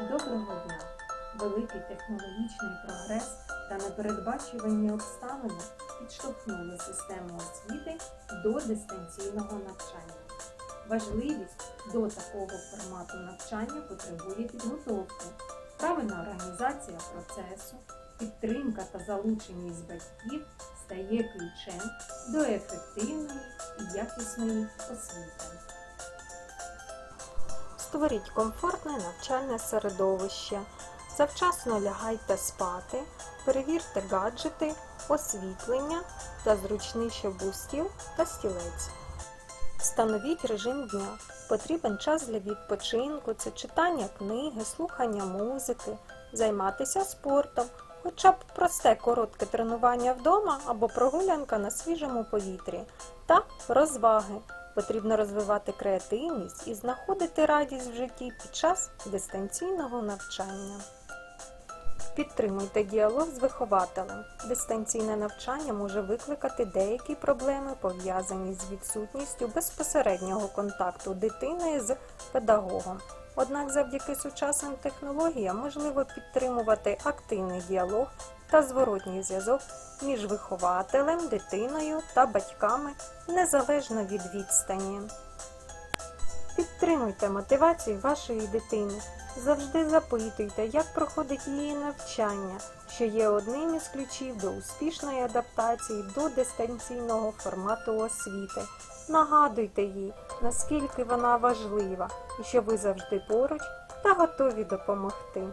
Доброго дня! Великий технологічний прогрес та непередбачувані обставини підштовхнули систему освіти до дистанційного навчання. Важливість до такого формату навчання потребує підготовки, правильна організація процесу, підтримка та залученість батьків стає ключем до ефективної і якісної освіти. Створіть комфортне навчальне середовище. Завчасно лягайте спати, перевірте гаджети, освітлення та зручний, щоб стіл та стілець. Встановіть режим дня. Потрібен час для відпочинку, це читання книги, слухання музики, займатися спортом, хоча б просте коротке тренування вдома або прогулянка на свіжому повітрі та розваги. Потрібно розвивати креативність і знаходити радість в житті під час дистанційного навчання. Підтримуйте діалог з вихователем. Дистанційне навчання може викликати деякі проблеми, пов'язані з відсутністю безпосереднього контакту дитини з педагогом. Однак завдяки сучасним технологіям можливо підтримувати активний діалог та зворотній зв'язок між вихователем, дитиною та батьками незалежно від відстані. Підтримуйте мотивацію вашої дитини. Завжди запитуйте, як проходить її навчання, що є одним із ключів до успішної адаптації до дистанційного формату освіти. Нагадуйте їй, наскільки вона важлива і що ви завжди поруч та готові допомогти.